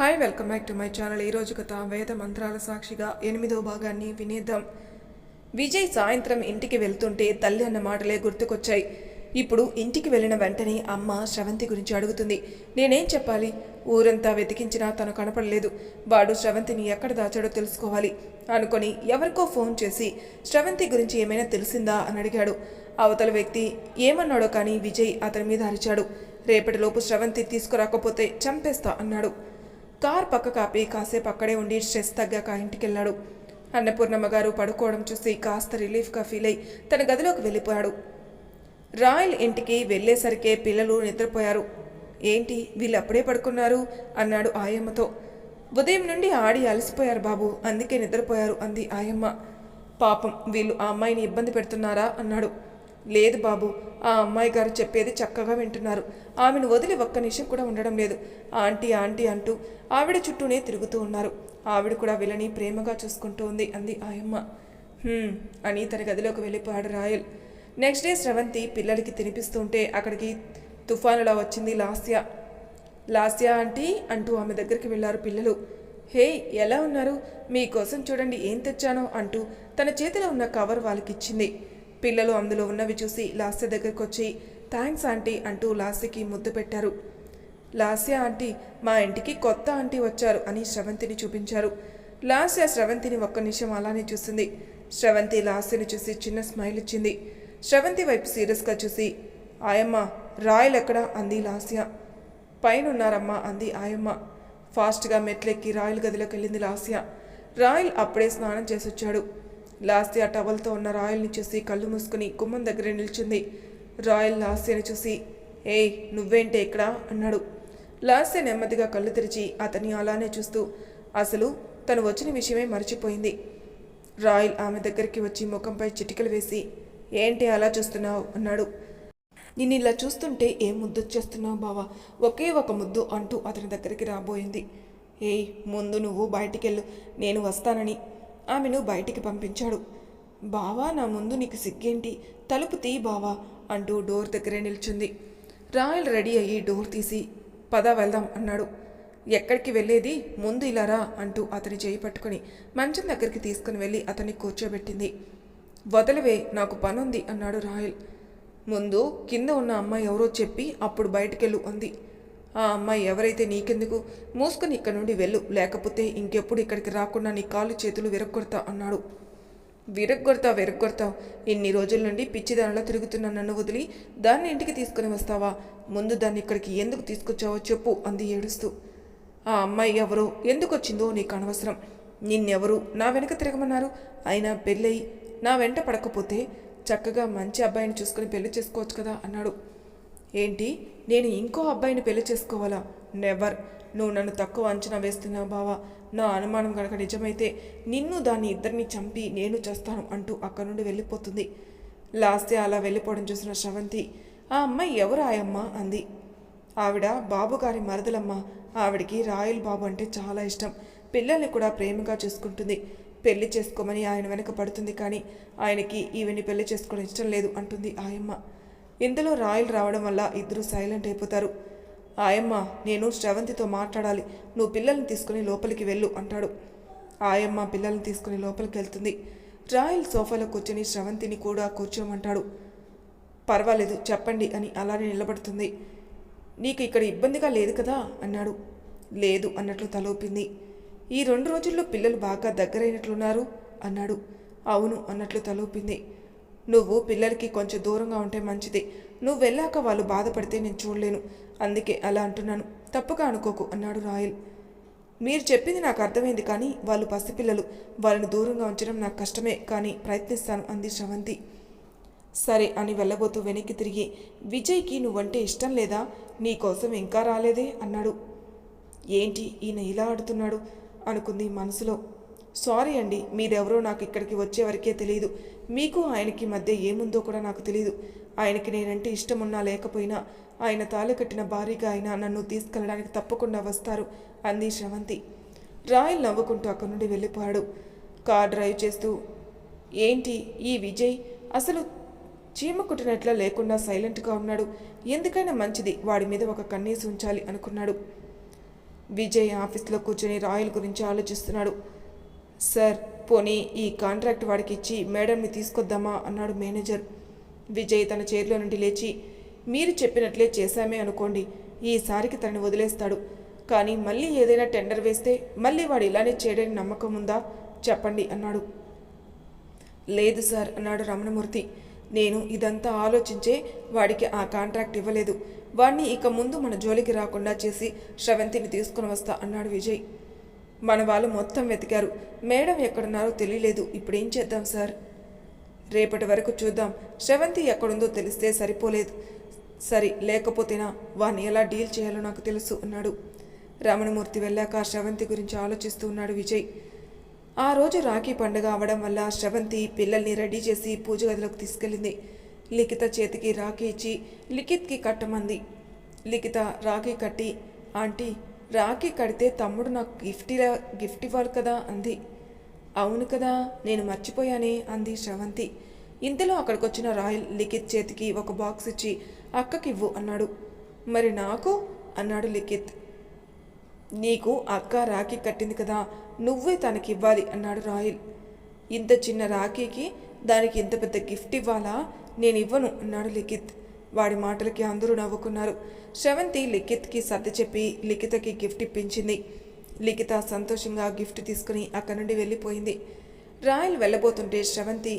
Hi welcome back to my channel ఈరోజు కథ వేద మంత్రాల సాక్షిగా ఎనిమిదో భాగాన్ని వినేద్దాం. విజయ్ సాయంత్రం ఇంటికి వెళ్తుంటే తల్లి అన్న మాటలే గుర్తుకొచ్చాయి. ఇప్పుడు ఇంటికి వెళ్ళిన వెంటనే అమ్మ శ్రవంతి గురించి అడుగుతుంది. నేనేం చెప్పాలి? ఊరంతా వెతికించినా తను కనపడలేదు. వాడు శ్రవంతిని ఎక్కడ దాచాడో తెలుసుకోవాలి. అనుకొని ఎవరికో ఫోన్ చేసి శ్రవంతి గురించి ఏమైనా తెలిసిందా? అని అడిగాడు. అవతల వ్యక్తి ఏమన్నాడో కానీ విజయ్ అతని మీద అరిచాడు. రేపటిలోపు శ్రవంతి తీసుకురాకపోతే చంపేస్తా అన్నాడు. కార్ పక్క కాపి కాసేపు అక్కడే ఉండి స్ట్రెస్ తగ్గాక ఇంటికెళ్ళాడు. అన్నపూర్ణమ్మ గారు పడుకోవడం చూసి కాస్త రిలీఫ్గా ఫీల్ అయి తన గదిలోకి వెళ్ళిపోయాడు. రాయల్ ఇంటికి వెళ్ళేసరికే పిల్లలు నిద్రపోయారు. ఏంటి వీళ్ళు అప్పుడే పడుకున్నారు? అన్నాడు ఆయమ్మతో. ఉదయం నుండి ఆడి అలసిపోయారు బాబు అందుకే నిద్రపోయారు అంది ఆయమ్మ. పాపం వీళ్ళు ఆ అమ్మాయిని ఇబ్బంది పెడుతున్నారా? అన్నాడు. లేదు బాబు ఆ అమ్మాయి గారు చెప్పేది చక్కగా వింటున్నారు. ఆమెను వదిలి ఒక్క నిమిషం కూడా ఉండడం లేదు. ఆంటీ ఆంటీ అంటూ ఆవిడ చుట్టూనే తిరుగుతూ ఉన్నారు. ఆవిడ కూడా వీళ్ళని ప్రేమగా చూసుకుంటూ ఉంది అంది ఆయమ్మ. అని తన గదిలోకి వెళ్ళిపోయాడు రాయల్. నెక్స్ట్ డే స్రవంతి పిల్లలకి తినిపిస్తుంటే అక్కడికి తుఫానులా వచ్చింది లాస్య. లాస్య ఆంటీ అంటూ ఆమె దగ్గరికి వెళ్ళారు పిల్లలు. హే ఎలా ఉన్నారు? మీకోసం చూడండి ఏం తెచ్చానో అంటూ తన చేతిలో ఉన్న కవర్ వాళ్ళకి ఇచ్చింది పిల్లలు అందులో ఉన్నవి చూసి లాస్య దగ్గరికి వచ్చి థ్యాంక్స్ ఆంటీ అంటూ లాస్యకి ముద్దు పెట్టారు. లాస్య ఆంటీ మా ఇంటికి కొత్త ఆంటీ వచ్చారు అని శ్రవంతిని చూపించారు. లాస్య శ్రవంతిని ఒక్క నిమిషం అలానే చూసింది. శ్రవంతి లాస్యని చూసి చిన్న స్మైల్ ఇచ్చింది. శ్రవంతి వైపు సీరియస్గా చూసి ఆయమ్మ రాయలెక్కడా? అంది లాస్య. పైన ఉన్నారమ్మా అంది ఆయమ్మ. ఫాస్ట్గా మెట్లెక్కి రాయల్ గదిలోకి వెళ్ళింది లాస్య. రాయల్ అప్పుడే స్నానం చేసొచ్చాడు. లాస్య టవల్తో ఉన్న రాయల్ని చూసి కళ్ళు మూసుకుని గుమ్మం దగ్గర నిల్చుంది. రాయల్ లాస్యని చూసి ఏయ్ నువ్వేంటే ఇక్కడ? అన్నాడు. లాస్య నెమ్మదిగా కళ్ళు తెరిచి అతన్ని అలానే చూస్తూ అసలు తను వచ్చిన విషయమే మర్చిపోయింది. రాయల్ ఆమె దగ్గరికి వచ్చి ముఖంపై చిటికలు వేసి ఏంటి అలా చూస్తున్నావు? అన్నాడు. నిన్ను ఇలా చూస్తుంటే ఏం ముద్దొచ్చేస్తున్నావు బావా? ఒకే ఒక ముద్దు అంటూ అతని దగ్గరికి రాబోయింది. ఏయ్ ముందు నువ్వు బయటికెళ్ళు నేను వస్తానని. ఆమెను బయటికి పంపించాడు. బావా నా ముందు నీకు సిగ్గేంటి? తలుపు తీ బావా అంటూ డోర్ దగ్గరే నిల్చుంది. రాయల్ రెడీ అయ్యి డోర్ తీసి పద వెళ్దాం అన్నాడు. ఎక్కడికి వెళ్ళేది? ముందు ఇలా రా అంటూ అతని చేయి పట్టుకొని మంచం దగ్గరికి తీసుకుని వెళ్ళి అతన్ని కూర్చోబెట్టింది. వదలవే నాకు పనుంది అన్నాడు రాయల్. ముందు కింద ఉన్న అమ్మాయి ఎవరో చెప్పి అప్పుడు బయటకెళ్ళు అంది. ఆ అమ్మాయి ఎవరైతే నీకెందుకు? మూసుకుని ఇక్కడ నుండి వెళ్ళు. లేకపోతే ఇంకెప్పుడు ఇక్కడికి రాకుండా నీ కాళ్ళు చేతులు విరగొడతా అన్నాడు. విరగ్గొడతావు విరగ్గొడతావు ఇన్ని రోజుల నుండి పిచ్చిదానిలో తిరుగుతున్న నన్ను వదిలి దాన్ని ఇంటికి తీసుకుని వస్తావా? ముందు దాన్ని ఇక్కడికి ఎందుకు తీసుకొచ్చావో చెప్పు అంది ఏడుస్తూ. ఆ అమ్మాయి ఎవరో? ఎందుకు వచ్చిందో నీకు అనవసరం. నిన్నెవరు? నా వెనక తిరగమన్నారు. అయినా పెళ్ళయి నా వెంట పడకపోతే చక్కగా మంచి అబ్బాయిని చూసుకుని పెళ్ళి చేసుకోవచ్చు కదా అన్నాడు. ఏంటి? నేను ఇంకో అబ్బాయిని పెళ్ళి చేసుకోవాలా? నెవర్ నువ్వు నన్ను తక్కువ అంచనా వేస్తున్నావు బావా. నా అనుమానం కనుక నిజమైతే నిన్ను దాన్ని ఇద్దరిని చంపి నేను చేస్తాను అంటూ అక్కడి నుండి వెళ్ళిపోతుంది. లాస్టే అలా వెళ్ళిపోవడం చూసిన శ్రవంతి ఆ అమ్మాయి ఎవరు ఆయమ్మ అంది. ఆవిడ బాబుగారి మరదలమ్మ. ఆవిడికి రాయల్ బాబు అంటే చాలా ఇష్టం. పిల్లల్ని కూడా ప్రేమగా చూసుకుంటుంది. పెళ్ళి చేసుకోమని ఆయన వెనక పడుతుంది కానీ ఆయనకి ఈవిని పెళ్ళి చేసుకోవడం ఇష్టం లేదు అంటుంది ఆయమ్మ ఇందులో రాయల్ రావడం వల్ల ఇద్దరు సైలెంట్ అయిపోతారు. ఆయమ్మ నేను శ్రవంతితో మాట్లాడాలి. నువ్వు పిల్లల్ని తీసుకుని లోపలికి వెళ్ళు అంటాడు. ఆయమ్మ పిల్లల్ని తీసుకుని లోపలికి వెళ్తుంది. రాయల్ సోఫాలో కూర్చొని శ్రవంతిని కూడా కూర్చోమంటాడు. పర్వాలేదు చెప్పండి అని అలానే నిలబడుతుంది. నీకు ఇక్కడ ఇబ్బందిగా లేదు కదా? అన్నాడు. లేదు అన్నట్లు తలోపింది. ఈ రెండు రోజుల్లో పిల్లలు బాగా దగ్గరైనట్లున్నారు అన్నాడు. అవును అన్నట్లు తలోపింది. నువ్వు పిల్లలకి కొంచెం దూరంగా ఉంటే మంచిది. నువ్వు వెళ్ళాక వాళ్ళు బాధపడితే నేను చూడలేను. అందుకే అలా అంటున్నాను. తప్పుగా అనుకోకు అన్నాడు రాయల్. మీరు చెప్పింది నాకు అర్థమైంది కానీ వాళ్ళు పసిపిల్లలు. వాళ్ళని దూరంగా ఉంచడం నాకు కష్టమే కానీ ప్రయత్నిస్తాను అంది శ్రవంతి. సరే అని వెళ్ళబోతూ వెనక్కి తిరిగి విజయ్కి నువ్వంటే ఇష్టం లేదా? నీకోసం ఇంకా రాలేదే? అన్నాడు. ఏంటి ఈయన ఇలా ఆడుతున్నాడు? అనుకుంది మనసులో. సారీ అండి మీరెవరో నాకు ఇక్కడికి వచ్చే వరకే తెలియదు మీకు ఆయనకి మధ్య ఏముందో కూడా నాకు తెలియదు ఆయనకి నేనంటే ఇష్టం ఉన్నా లేకపోయినా ఆయన తాళి కట్టిన భారీగా అయినా నన్ను తీసుకెళ్ళడానికి తప్పకుండా వస్తారు అంది శ్రవంతి. రాయల్ నవ్వుకుంటూ అక్కడి నుండి వెళ్ళిపోయాడు. కార్ డ్రైవ్ చేస్తూ ఏంటి ఈ విజయ్? అసలు చీమ కుట్టినట్లా లేకుండా సైలెంట్గా ఉన్నాడు? ఎందుకైనా మంచిది వాడి మీద ఒక కన్నీసి ఉంచాలి అనుకున్నాడు. విజయ్ ఆఫీస్లో కూర్చొని రాయల్ గురించి ఆలోచిస్తున్నాడు. సార్ పోనీ ఈ కాంట్రాక్ట్ వాడికి ఇచ్చి మేడంని తీసుకొద్దామా? అన్నాడు మేనేజర్. విజయ్ తన చైర్లో నుండి లేచి మీరు చెప్పినట్లే చేశామే అనుకోండి ఈసారికి తనని వదిలేస్తాడు. కానీ మళ్ళీ ఏదైనా టెండర్ వేస్తే మళ్ళీ వాడు ఇలానే చేయడని నమ్మకం ఉందా? చెప్పండి అన్నాడు. లేదు సార్ అన్నాడు రమణమూర్తి. నేను ఇదంతా ఆలోచించే వాడికి ఆ కాంట్రాక్ట్ ఇవ్వలేదు. వాణ్ణి ఇక ముందు మన జోలికి రాకుండా చేసి శ్రవంతిని తీసుకుని వస్తా అన్నాడు విజయ్. మన వాళ్ళు మొత్తం వెతికారు. మేడం ఎక్కడున్నారో తెలియలేదు. ఇప్పుడేం చేద్దాం సార్? రేపటి వరకు చూద్దాం. శ్రవంతి ఎక్కడుందో తెలిస్తే సరిపోలేదు. సరి లేకపోతేనా? వాణ్ణి ఎలా డీల్ చేయాలో నాకు తెలుసు అన్నాడు. రమణమూర్తి వెళ్ళాక శ్రవంతి గురించి ఆలోచిస్తూ ఉన్నాడు విజయ్. ఆ రోజు రాఖీ పండుగ అవడం వల్ల శ్రవంతి పిల్లల్ని రెడీ చేసి పూజ గదిలోకి తీసుకెళ్ళింది. లిఖిత చేతికి రాఖీ ఇచ్చి లిఖిత్కి కట్టమంది. లిఖిత రాఖీ కట్టి ఆంటీ రాఖీ కడితే తమ్ముడు నాకు గిఫ్ట్ గిఫ్ట్ ఇవ్వాలి కదా అంది. అవును కదా నేను మర్చిపోయానే అంది శ్రవంతి. ఇంతలో అక్కడికి వచ్చిన రాయల్ లిఖిత్ చేతికి ఒక బాక్స్ ఇచ్చి అక్కకివ్వు అన్నాడు. మరి నాకు? అన్నాడు లిఖిత్. నీకు అక్క రాఖీ కట్టింది కదా నువ్వే తనకి ఇవ్వాలి అన్నాడు రాయల్. ఇంత చిన్న రాఖీకి దానికి ఇంత పెద్ద గిఫ్ట్ ఇవ్వాలా? నేను ఇవ్వను అన్నాడు లిఖిత్. వాడి మాటలకి అందరూ నవ్వుకున్నారు. శ్రవంతి లిఖిత్కి సర్ది చెప్పి లిఖితకి గిఫ్ట్ ఇప్పించింది. లిఖిత సంతోషంగా గిఫ్ట్ తీసుకుని అక్కడి నుండి వెళ్ళిపోయింది. రాయల్ వెళ్ళబోతుంటే శ్రవంతి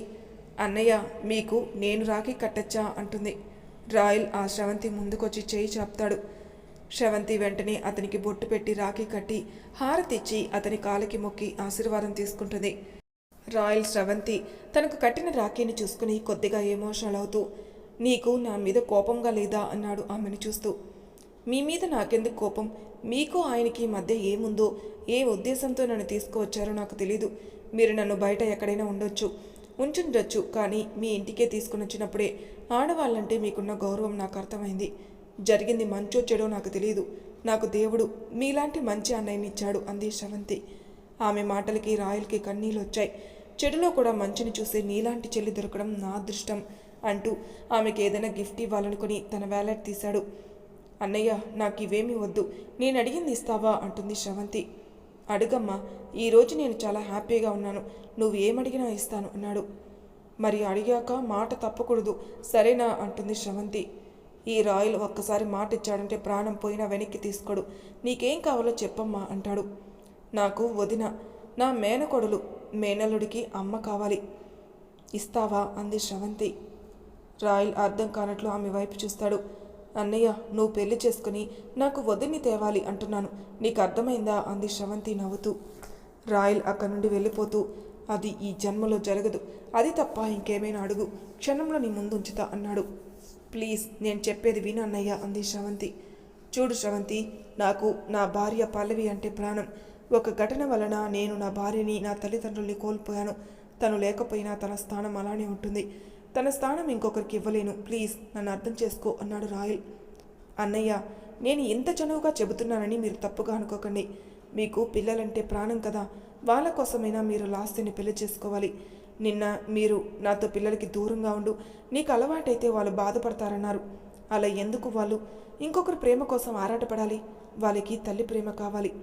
అన్నయ్య మీకు నేను రాఖీ కట్టచ్చా? అంటుంది. రాయల్ ఆ శ్రవంతి ముందుకొచ్చి చేయి చాపుతాడు. శ్రవంతి వెంటనే అతనికి బొట్టు పెట్టి రాఖీ కట్టి హారతిచ్చి అతని కాలికి మొక్కి ఆశీర్వాదం తీసుకుంటుంది. రాయల్ శ్రవంతి తనకు కట్టిన రాఖీని చూసుకుని కొద్దిగా ఎమోషనల్ అవుతూ నీకు నా మీద కోపంగా లేదా అన్నాడు ఆమెను చూస్తూ. మీ మీద నాకెందుకు కోపం? మీకు ఆయనకి మధ్య ఏముందో ఏ ఉద్దేశంతో నన్ను తీసుకువచ్చారో నాకు తెలీదు. మీరు నన్ను బయట ఎక్కడైనా ఉండొచ్చు ఉంచుండొచ్చు కానీ మీ ఇంటికే తీసుకుని వచ్చినప్పుడే ఆడవాళ్ళంటే మీకున్న గౌరవం నాకు అర్థమైంది. జరిగింది మంచో చెడో నాకు తెలియదు నాకు దేవుడు మీలాంటి మంచి అన్నయ్యని ఇచ్చాడు అంది శ్రవంతి ఆమె మాటలకి రాయల్కి కన్నీళ్ళు వచ్చాయి చెడులో కూడా మంచిని చూసే నీలాంటి చెల్లి దొరకడం నా అదృష్టం. అంటూ ఆమెకి ఏదైనా గిఫ్ట్ ఇవ్వాలనుకుని తన వ్యాలెట్ తీశాడు. అన్నయ్య నాకు ఇవేమీ వద్దు. నేను అడిగింది ఇస్తావా? అంటుంది శ్రవంతి. అడుగమ్మా ఈరోజు నేను చాలా హ్యాపీగా ఉన్నాను. నువ్వు ఏమడిగినా ఇస్తాను అన్నాడు. మరి అడిగాక మాట తప్పకూడదు. సరేనా? అంటుంది శ్రవంతి. ఈ రాయల్ ఒక్కసారి మాట ఇచ్చాడంటే ప్రాణం పోయినా వెనక్కి తీసుకోడు. నీకేం కావాలో చెప్పమ్మా అంటాడు. నాకు వదిన నా మేనకొడులు మేనల్లుడికి అమ్మ కావాలి. ఇస్తావా? అంది శ్రవంతి. రాయల్ అర్థం కానట్లు ఆమె వైపు చూస్తాడు. అన్నయ్య నువ్వు పెళ్ళి చేసుకుని నాకు వదిన్ని తేవాలి అంటున్నాను. నీకు అర్థమైందా? అంది శ్రవంతి నవ్వుతూ. రాయల్ అక్కడి నుండి వెళ్ళిపోతూ అది ఈ జన్మలో జరగదు. అది తప్ప ఇంకేమైనా అడుగు. క్షణంలో నీ ముందు ఉంచుతా అన్నాడు. ప్లీజ్ నేను చెప్పేది విను అన్నయ్య అంది శ్రవంతి. చూడు శ్రవంతి నాకు నా భార్య పల్లవి అంటే ప్రాణం. ఒక ఘటన వలన నేను నా భార్యని నా తల్లిదండ్రుల్ని కోల్పోయాను. తను లేకపోయినా తన స్థానం అలానే ఉంటుంది. తన స్థానం ఇంకొకరికి ఇవ్వలేను. ప్లీజ్ నన్ను అర్థం చేసుకో అన్నాడు రాయల్. అన్నయ్య నేను ఇంత చనువుగా చెబుతున్నానని మీరు తప్పుగా అనుకోకండి. మీకు పిల్లలంటే ప్రాణం కదా. వాళ్ళ కోసమైనా మీరు లాస్తిని పెళ్ళి చేసుకోవాలి. నిన్న మీరు నాతో పిల్లలకి దూరంగా ఉండు. నీకు అలవాటైతే వాళ్ళు బాధపడతారన్నారు. అలా ఎందుకు వాళ్ళు? ఇంకొకరి ప్రేమ కోసం ఆరాటపడాలి. వాళ్ళకి తల్లి ప్రేమ కావాలి.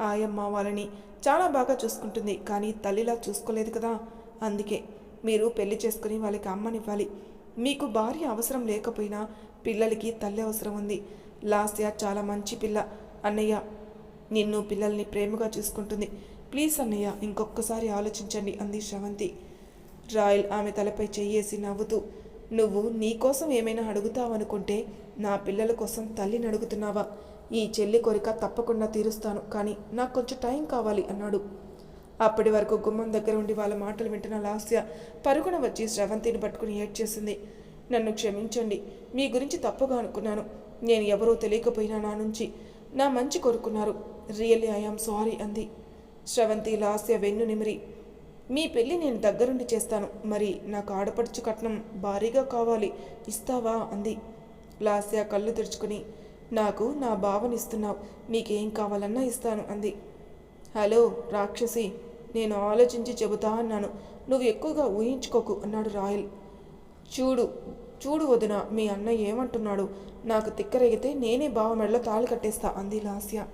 ఆయమ్మ వాళ్ళని చాలా బాగా చూసుకుంటుంది కానీ తల్లిలా చూసుకోలేదు కదా. అందుకే మీరు పెళ్ళి చేసుకుని వాళ్ళకి అమ్మనివ్వాలి. మీకు భార్య అవసరం లేకపోయినా పిల్లలకి తల్లి అవసరం ఉంది. లాస్య చాలా మంచి పిల్ల. అన్నయ్య నిన్ను పిల్లల్ని ప్రేమగా చూసుకుంటుంది. ప్లీజ్ అన్నయ్య ఇంకొకసారి ఆలోచించండి అంది శ్రవంతి. రాయల్ ఆమె తలపై చెయ్యేసి నవ్వుతూ నువ్వు నీ కోసం ఏమైనా అడుగుతావనుకుంటే నా పిల్లల కోసం తల్లిని అడుగుతున్నావా? ఈ చెల్లి కోరిక తప్పకుండా తీరుస్తాను కానీ నాకు కొంచెం టైం కావాలి అన్నాడు. అప్పటి వరకు గుమ్మం దగ్గర ఉండి వాళ్ళ మాటలు వింటున్న లాస్య పరుగున వచ్చి శ్రవంతిని పట్టుకుని ఏడ్చేసింది. నన్ను క్షమించండి మీ గురించి తప్పుగా అనుకున్నాను. నేను ఎవరో తెలియకపోయినా నా నుంచి నా మంచి కోరుకున్నారు. రియల్లీ ఐఆమ్ సారీ అంది. శ్రవంతి లాస్య వెన్ను నిమిరి. మీ పెళ్ళి నేను దగ్గరుండి చేస్తాను. మరి నాకు ఆడపడుచు కట్నం భారీగా కావాలి. ఇస్తావా? అంది. లాస్య కళ్ళు తెరుచుకుని నాకు నా భావనిస్తున్నావు. నీకేం కావాలన్నా ఇస్తాను అంది. హలో రాక్షసి. నేను ఆలోచించి చెబుతా అన్నాను. నువ్వు ఎక్కువగా ఊహించుకోకు అన్నాడు రాయల్. చూడు చూడు వదిన మీ అన్న ఏమంటున్నాడు? నాకు తిక్కరేగితే నేనే బావ మెడలో తాళి కట్టేస్తా అంది లాస్య.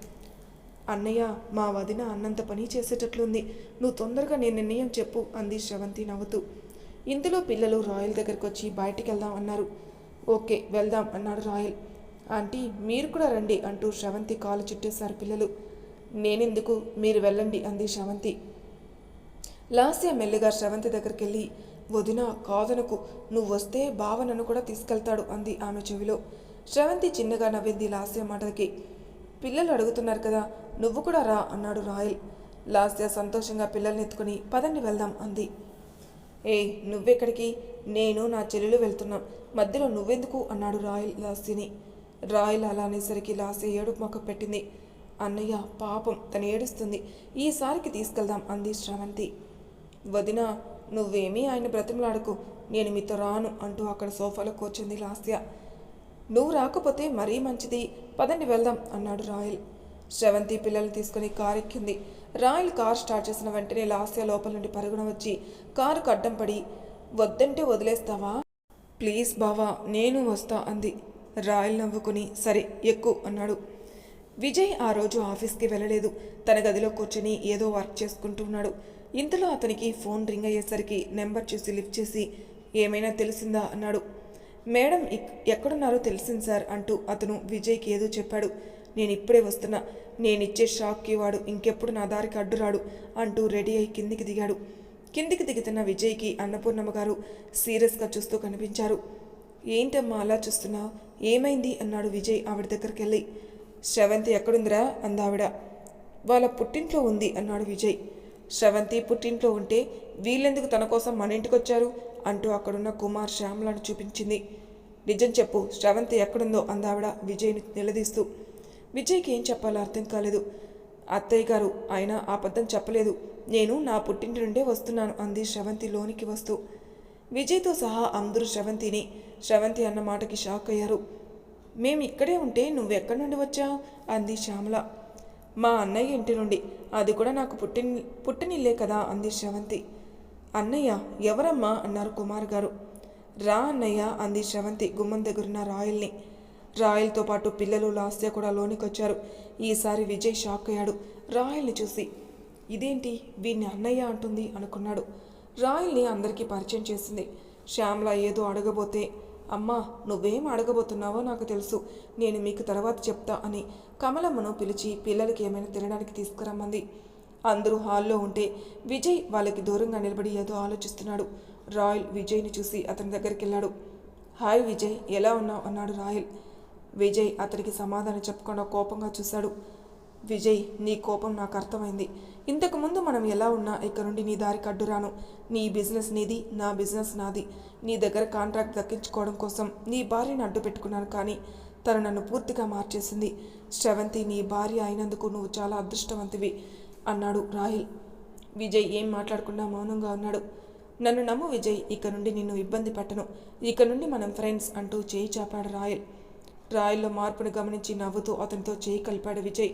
అన్నయ్య మా వదిన అన్నంత పని చేసేటట్లుంది. నువ్వు తొందరగా నీ నిర్ణయం చెప్పు అంది శ్రవంతి నవ్వుతూ. ఇంతలో పిల్లలు రాయల్ దగ్గరికి వచ్చి బయటికి వెళ్దాం అన్నారు. ఓకే వెళ్దాం అన్నాడు రాయల్. ఆంటీ మీరు కూడా రండి అంటూ శ్రవంతి కాలు చుట్టేశారు పిల్లలు. నేనెందుకు? మీరు వెళ్ళండి అంది శ్రవంతి. లాస్య మెల్లిగా శ్రవంతి దగ్గరికి వెళ్ళి వదిన కాదనకు. నువ్వు వస్తే భావనను కూడా తీసుకెళ్తాడు అంది ఆమె చెవిలో. శ్రవంతి చిన్నగా నవ్వింది లాస్య మాటలకి. పిల్లలు అడుగుతున్నారు కదా నువ్వు కూడా రా అన్నాడు రాయల్. లాస్య సంతోషంగా పిల్లల్ని ఎత్తుకుని పదండి వెళ్దాం అంది. ఏ నువ్వెక్కడికి? నేను నా చెల్లెలు వెళ్తున్నాం. మధ్యలో నువ్వెందుకు? అన్నాడు రాయల్ లాస్యని రాయల్ అలా అనేసరికి లాస్య ఏడుపు మొక్క పెట్టింది. అన్నయ్య పాపం. తను ఏడుస్తుంది. ఈసారికి తీసుకెళ్దాం అంది శ్రవంతి వదిన నువ్వేమీ ఆయన బ్రతిమలాడకు. నేను మీతో రాను అంటూ అక్కడ సోఫాలో కూర్చుంది లాస్య. నువ్వు రాకపోతే మరీ మంచిది. పదండి వెళ్దాం అన్నాడు రాయల్. శ్రవంతి పిల్లల్ని తీసుకుని కారు ఎక్కింది. రాయల్ కార్ స్టార్ట్ చేసిన వెంటనే లాస్య లోపల నుండి పరుగున వచ్చి కారుకు అడ్డం పడి వద్దంటే వదిలేస్తావా? ప్లీజ్ బావా నేను వస్తా అంది. రాయల్ నవ్వుకుని సరే ఎక్కు అన్నాడు. విజయ్ ఆ రోజు ఆఫీస్కి వెళ్ళలేదు. తన గదిలో కూర్చొని ఏదో వర్క్ చేసుకుంటున్నాడు ఇంతలో అతనికి ఫోన్ రింగ్ అయ్యేసరికి నెంబర్ చూసి లిఫ్ట్ చేసి ఏమైనా తెలిసిందా? అన్నాడు. మేడం ఎక్కడున్నారో తెలిసింది సార్ అంటూ అతను విజయ్కి ఏదో చెప్పాడు. నేను ఇప్పుడే వస్తున్నా. నేనిచ్చే షాక్కి వాడు ఇంకెప్పుడు నా దారికి అడ్డురాడు అంటూ రెడీ అయి కిందికి దిగాడు. కిందికి దిగుతున్న విజయ్కి అన్నపూర్ణమ్మ గారు సీరియస్గా చూస్తూ కనిపించారు. ఏంటమ్మా అలా చూస్తున్నావు ఏమైంది? అన్నాడు విజయ్ ఆవిడ దగ్గరికి వెళ్ళి శ్రవంతి ఎక్కడుందిరా? అందావిడ. వాళ్ళ పుట్టింట్లో ఉంది అన్నాడు విజయ్. శ్రవంతి పుట్టింట్లో ఉంటే వీళ్ళెందుకు తన కోసం మన ఇంటికి వచ్చారు అంటూ అక్కడున్న కుమార్ శ్యామలను చూపించింది. నిజం చెప్పు శ్రవంతి ఎక్కడుందో అందావిడ విజయ్ని నిలదీస్తూ. విజయ్కి ఏం చెప్పాలో అర్థం కాలేదు. అత్తయ్య గారు ఆయన అబద్ధం చెప్పలేదు. నేను నా పుట్టింటి నుండే వస్తున్నాను అంది శ్రవంతి లోనికి వస్తూ. విజయ్తో సహా అందరూ శ్రవంతిని శ్రవంతి అన్న మాటకి షాక్ అయ్యారు. మేము ఇక్కడే ఉంటే నువ్వెక్కడి నుండి వచ్చావు? అంది శ్యామల. మా అన్నయ్య ఇంటి నుండి. అది కూడా నాకు పుట్టిన పుట్టినిల్లే కదా అంది శ్రవంతి. అన్నయ్య ఎవరమ్మా? అన్నారు కుమార్ గారు. రా అన్నయ్య అంది శ్రవంతి గుమ్మం దగ్గరున్న రాయల్ని. రాయల్తో పాటు పిల్లలు లాస్య కూడా లోనికి వచ్చారు ఈసారి విజయ్ షాక్ అయ్యాడు. రాయల్ని చూసి ఇదేంటి? వీడిని అన్నయ్య అంటుంది అనుకున్నాడు. రాయల్ని అందరికీ పరిచయం చేసింది. శ్యామ్లా ఏదో అడగబోతే అమ్మా నువ్వేం అడగబోతున్నావో నాకు తెలుసు. నేను మీకు తర్వాత చెప్తా అని కమలమ్మను పిలిచి పిల్లలకి ఏమైనా తినడానికి తీసుకురమ్మంది. అందరూ హాల్లో ఉంటే విజయ్ వాళ్ళకి దూరంగా నిలబడి ఏదో ఆలోచిస్తున్నాడు. రాయల్ విజయ్ని చూసి అతని దగ్గరికి వెళ్ళాడు హాయ్ విజయ్ ఎలా ఉన్నావు? అన్నాడు రాయల్. విజయ్ అతనికి సమాధానం చెప్పకుండా కోపంగా చూశాడు. విజయ్ నీ కోపం నాకు అర్థమైంది. ఇంతకుముందు మనం ఎలా ఉన్నా ఇక్కడ నుండి నీ దారికి కడ్డురాను. నీ బిజినెస్ నీది నా బిజినెస్ నాది. నీ దగ్గర కాంట్రాక్ట్ దక్కించుకోవడం కోసం నీ భార్యను అడ్డు పెట్టుకున్నాను కానీ తను నన్ను పూర్తిగా మార్చేసింది. శ్రవంతి నీ భార్య అయినందుకు నువ్వు చాలా అదృష్టవంతివి అన్నాడు రాహిల్. విజయ్ ఏం మాట్లాడకుండా మౌనంగా ఉన్నాడు. నన్ను నమ్ము విజయ్ ఇక నుండి నిన్ను ఇబ్బంది పెట్టను. ఇక నుండి మనం ఫ్రెండ్స్ అంటూ చేయి చాపాడు రాయల్ రాయల్లో మార్పును గమనించి నవ్వుతూ అతనితో చేయి కలిపాడు విజయ్.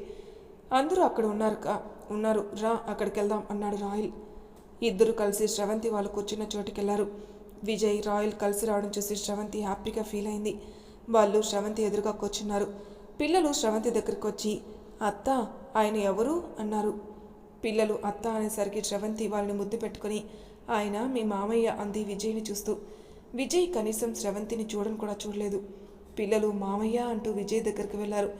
అందరూ అక్కడ ఉన్నారు కా ఉన్నారు. రా అక్కడికి వెళ్దాం అన్నాడు రాయల్. ఇద్దరు కలిసి శ్రవంతి వాళ్ళు కూర్చున్న చోటుకెళ్ళారు. విజయ్ రాయల్ కలిసి రావడం చూసి శ్రవంతి హ్యాపీగా ఫీల్ అయింది. వాళ్ళు శ్రవంతి ఎదురుగా కూర్చున్నారు. పిల్లలు శ్రవంతి దగ్గరికి వచ్చి అత్త ఆయన ఎవరు? అన్నారు. పిల్లలు అత్త అనేసరికి శ్రవంతి వాళ్ళని ముద్దు పెట్టుకుని ఆయన మీ మామయ్య అంది విజయ్ని చూస్తూ. విజయ్ కనీసం శ్రవంతిని చూడని కూడా చూడలేదు. పిల్లలు మామయ్య అంటూ విజయ్ దగ్గరికి వెళ్ళారు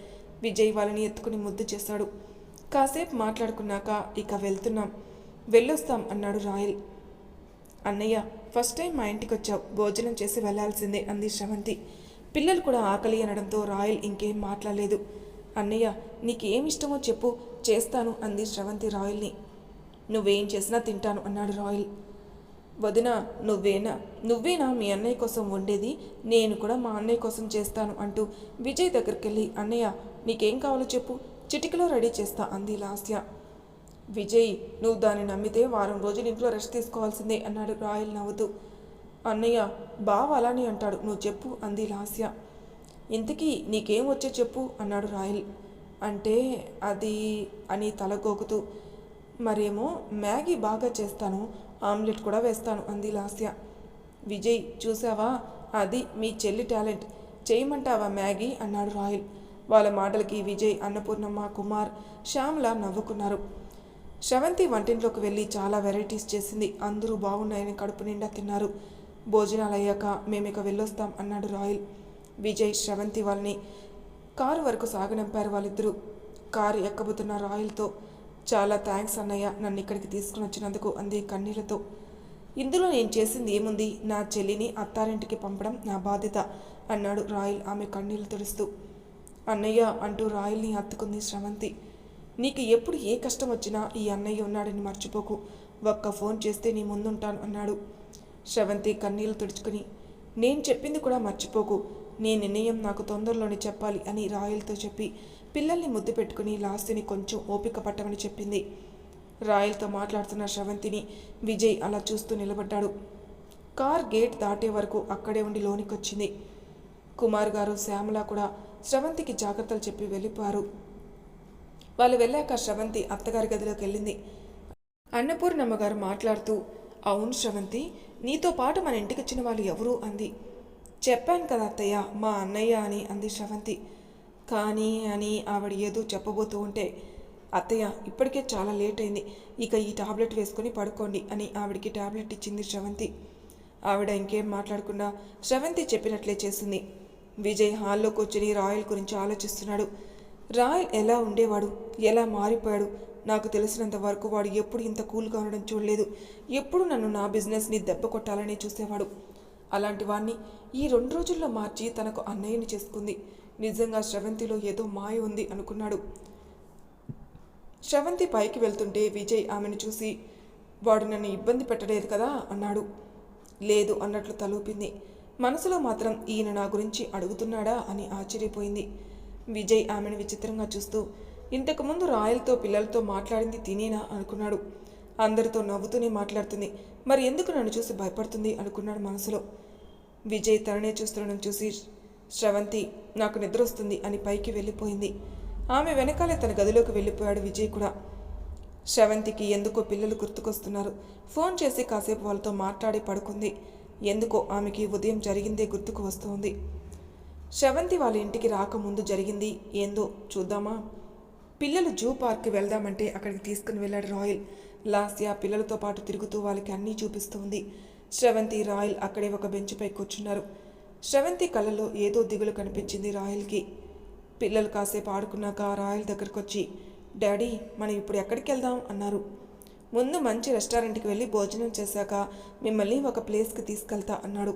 విజయ్ వాళ్ళని ఎత్తుకుని ముద్దు చేశాడు కాసేపు మాట్లాడుకున్నాక ఇక వెళ్తున్నాం. వెళ్ళొస్తాం అన్నాడు రాయల్. అన్నయ్య ఫస్ట్ టైం మా ఇంటికి వచ్చావు భోజనం చేసి వెళ్ళాల్సిందే అంది శ్రవంతి. పిల్లలు కూడా ఆకలి అనడంతో రాయల్ ఇంకేం మాట్లాడలేదు. అన్నయ్య నీకేం ఇష్టమో చెప్పు చేస్తాను అంది శ్రవంతి రాయల్ని. నువ్వేం చేసినా తింటాను అన్నాడు రాయల్. వదిన నువ్వేనా? నువ్వేనా మీ అన్నయ్య కోసం వండేది? నేను కూడా మా అన్నయ్య కోసం చేస్తాను అంటూ విజయ్ దగ్గరికి వెళ్ళి అన్నయ్య నీకేం కావాలో చెప్పు. చిటికలో రెడీ చేస్తా అంది లాస్య. విజయ్ నువ్వు దాన్ని నమ్మితే వారం రోజులు ఇంట్లో రెస్ట్ తీసుకోవాల్సిందే అన్నాడు రాయల్ నవ్వుతూ. అన్నయ్య బావ అలానే అంటాడు. నువ్వు చెప్పు అంది లాస్య. ఇంతకీ నీకేం వచ్చే చెప్పు అన్నాడు రాయల్. అంటే అది అని తలగోకుతూ. మరేమో మ్యాగీ బాగా చేస్తాను ఆమ్లెట్ కూడా వేస్తాను అంది లాస్య. విజయ్ చూసావా అది మీ చెల్లి టాలెంట్. చేయమంటావా మ్యాగీ? అన్నాడు రాయల్ వాళ్ళ మాటలకి విజయ్ అన్నపూర్ణమ్మ కుమార్ శ్యామ్ల నవ్వుకున్నారు. శ్రవంతి వంటింట్లోకి వెళ్ళి చాలా వెరైటీస్ చేసింది. అందరూ బాగున్నాయని కడుపు నిండా తిన్నారు. భోజనాలు అయ్యాక మేమిక వెళ్ళొస్తాం అన్నాడు రాయల్ విజయ్ శ్రవంతి వాళ్ళని కారు వరకు సాగనంపారు వాళ్ళిద్దరూ. కారు ఎక్కబోతున్న రాయల్తో చాలా థ్యాంక్స్ అన్నయ్య. నన్ను ఇక్కడికి తీసుకుని వచ్చినందుకు అంది కన్నీళ్ళతో. ఇందులో నేను చేసింది ఏముంది? నా చెల్లిని అత్తారింటికి పంపడం నా బాధ్యత అన్నాడు రాయల్ ఆమె కన్నీళ్ళు తుడుస్తూ అన్నయ్య అంటూ రాయల్ని హత్తుకుంది శ్రవంతి. నీకు ఎప్పుడు ఏ కష్టం వచ్చినా ఈ అన్నయ్య ఉన్నాడని మర్చిపోకు. ఒక్క ఫోన్ చేస్తే నీ ముందుంటాను అన్నాడు. శ్రవంతి కన్నీళ్ళు తుడుచుకుని నేను చెప్పింది కూడా మర్చిపోకు. నీ నిర్ణయం నాకు తొందరలోనే చెప్పాలి అని రాయల్తో చెప్పి పిల్లల్ని ముద్దు పెట్టుకుని లాస్తిని కొంచెం ఓపిక పట్టమని చెప్పింది. రాయల్తో మాట్లాడుతున్న శ్రవంతిని విజయ్ అలా చూస్తూ నిలబడ్డాడు. కార్ గేట్ దాటే వరకు అక్కడే ఉండి లోనికొచ్చింది. కుమార్ గారు శ్యామల కూడా శ్రవంతికి జాగ్రత్తలు చెప్పి వెళ్ళిపోయారు. వాళ్ళు వెళ్ళాక శ్రవంతి అత్తగారి గదిలోకి వెళ్ళింది. అన్నపూర్ణమ్మ గారు మాట్లాడుతూ అవును శ్రవంతి నీతో పాటు మన ఇంటికి వచ్చిన వాళ్ళు ఎవరు? అంది. చెప్పాను కదా అత్తయ్య మా అన్నయ్య అని అంది శ్రవంతి. కానీ అని ఆవిడ ఏదో చెప్పబోతూ ఉంటే అత్తయ్య ఇప్పటికే చాలా లేట్ అయింది. ఇక ఈ టాబ్లెట్ వేసుకొని పడుకోండి అని ఆవిడికి టాబ్లెట్ ఇచ్చింది శ్రవంతి. ఆవిడ ఇంకేం మాట్లాడకుండా శ్రవంతి చెప్పినట్లే చేసింది. విజయ్ హాల్లో కూర్చుని రాయల్ గురించి ఆలోచిస్తున్నాడు. రాయల్ ఎలా ఉండేవాడు? ఎలా మారిపోయాడు? నాకు తెలిసినంత వరకు వాడు ఎప్పుడు ఇంత కూల్గా ఉండడం చూడలేదు. ఎప్పుడు నన్ను నా బిజినెస్ని దెబ్బ కొట్టాలని చూసేవాడు. అలాంటి వాణ్ణి ఈ రెండు రోజుల్లో మార్చి తనకు అన్నయ్యని చేసుకుంది. నిజంగా శ్రవంతిలో ఏదో మాయ ఉంది అనుకున్నాడు. శ్రవంతి పైకి వెళ్తుంటే విజయ్ ఆమెను చూసి వాడు నన్ను ఇబ్బంది పెట్టలేదు కదా అన్నాడు. లేదు అన్నట్లు తలూపింది. మనసులో మాత్రం ఈయన నా గురించి అడుగుతున్నాడా అని ఆశ్చర్యపోయింది. విజయ్ ఆమెను విచిత్రంగా చూస్తూ ఇంతకుముందు రాయలతో పిల్లలతో మాట్లాడింది తినేనా అనుకున్నాడు. అందరితో నవ్వుతూనే మాట్లాడుతుంది. మరి ఎందుకు నన్ను చూసి భయపడుతుంది అనుకున్నాడు మనసులో. విజయ్ తననే చూస్తుండడం చూసి శ్రవంతి నాకు నిద్ర వస్తుంది అని పైకి వెళ్ళిపోయింది. ఆమె వెనకాలే తన గదిలోకి వెళ్ళిపోయాడు విజయ్ కూడా. శ్రవంతికి ఎందుకో పిల్లలు గుర్తుకొస్తున్నారు. ఫోన్ చేసి కాసేపు వాళ్ళతో మాట్లాడి పడుకుంది. ఎందుకో ఆమెకి ఉదయం జరిగిందే గుర్తుకు వస్తుంది. శ్రవంతి వాళ్ళ ఇంటికి రాకముందు జరిగింది ఏందో చూద్దామా? పిల్లలు జూ పార్క్కి వెళ్దామంటే అక్కడికి తీసుకుని వెళ్ళాడు రాయల్. లాస్యా పిల్లలతో పాటు తిరుగుతూ వాళ్ళకి అన్నీ చూపిస్తుంది. శ్రవంతి రాయల్ అక్కడే ఒక బెంచ్పై కూర్చున్నారు. శ్రవంతి కళ్ళలో ఏదో దిగులు కనిపించింది రాయల్కి. పిల్లలు కాసేపు ఆడుకున్నాక రాయల్ దగ్గరకు వచ్చి డాడీ మనం ఇప్పుడు ఎక్కడికి వెళ్దాం అన్నారు. ముందు మంచి రెస్టారెంట్కి వెళ్ళి భోజనం చేశాక మిమ్మల్ని ఒక ప్లేస్కి తీసుకెళ్తా అన్నాడు.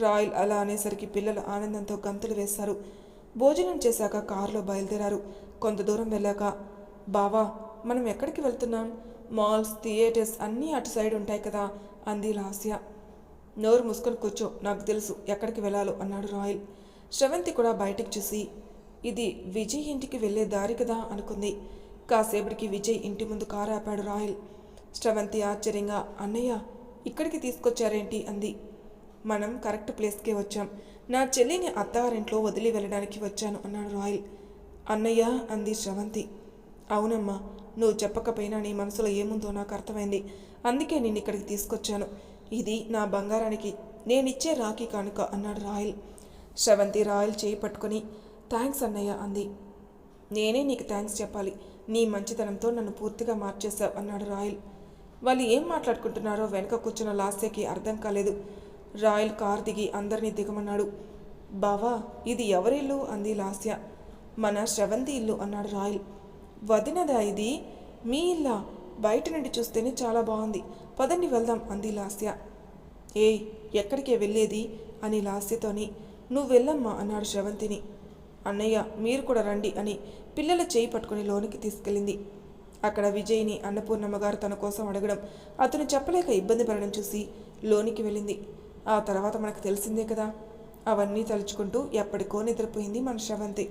రాయల్ అలా అనేసరికి పిల్లలు ఆనందంతో గంతులు వేశారు. భోజనం చేశాక కారులో బయలుదేరారు. కొంత దూరం వెళ్ళాక బావా మనం ఎక్కడికి వెళ్తున్నాం? మాల్స్ థియేటర్స్ అన్నీ అటు సైడ్ ఉంటాయి కదా అంది లాస్య. నోరు మూసుకొని కూర్చో నాకు తెలుసు ఎక్కడికి వెళ్ళాలో అన్నాడు రాయల్. శ్రవంతి కూడా బయటికి చూసి ఇది విజయ్ ఇంటికి వెళ్ళే దారి కదా అనుకుంది. కాసేపటికి విజయ్ ఇంటి ముందు కారు ఆపాడు రాయల్. శ్రవంతి ఆశ్చర్యంగా అన్నయ్య ఇక్కడికి తీసుకొచ్చారేంటి? అంది. మనం కరెక్ట్ ప్లేస్కే వచ్చాం. నా చెల్లిని అత్తగారింట్లో వదిలి వెళ్ళడానికి వచ్చాను అన్నాడు రాయల్. అన్నయ్య అంది శ్రవంతి. అవునమ్మా నువ్వు చెప్పకపోయినా నీ మనసులో ఏముందో నాకు అర్థమైంది. అందుకే నేను ఇక్కడికి తీసుకొచ్చాను. ఇది నా బంగారానికి నేనిచ్చే రాఖీ కానుక అన్నాడు రాయల్ శ్రవంతి రాయల్ చేయి పట్టుకొని థ్యాంక్స్ అన్నయ్య అంది. నేనే నీకు థ్యాంక్స్ చెప్పాలి. నీ మంచితనంతో నన్ను పూర్తిగా మార్చేశావు అన్నాడు రాయల్ వాళ్ళు ఏం మాట్లాడుకుంటున్నారో వెనక కూర్చున్న లాస్యకి అర్థం కాలేదు. రాయల్ కార్ దిగి అందరినీ దిగమన్నాడు. బావా ఇది ఎవరిల్లు అంది లాస్య. మన శ్రవంతి ఇల్లు అన్నాడు రాయల్ వదినదా ఇది? మీ ఇల్లా? బయట నుండి చూస్తేనే చాలా బాగుంది. పదండి వెళ్దాం అంది లాస్య. ఏయ్ ఎక్కడికే వెళ్ళేది? అని లాస్యతోని. నువ్వు వెళ్ళమ్మా అన్నాడు శ్రవంతిని. అన్నయ్య మీరు కూడా రండి అని పిల్లల చేయి పట్టుకుని లోనికి తీసుకెళ్ళింది. అక్కడ విజయ్ని అన్నపూర్ణమ్మ గారు తన కోసం అడగడం అతను చెప్పలేక ఇబ్బంది పడడం చూసి లోనికి వెళ్ళింది. ఆ తర్వాత మనకు తెలిసిందే కదా. అవన్నీ తలుచుకుంటూ ఎప్పటికో నిద్రపోయింది మన శ్రవంతి.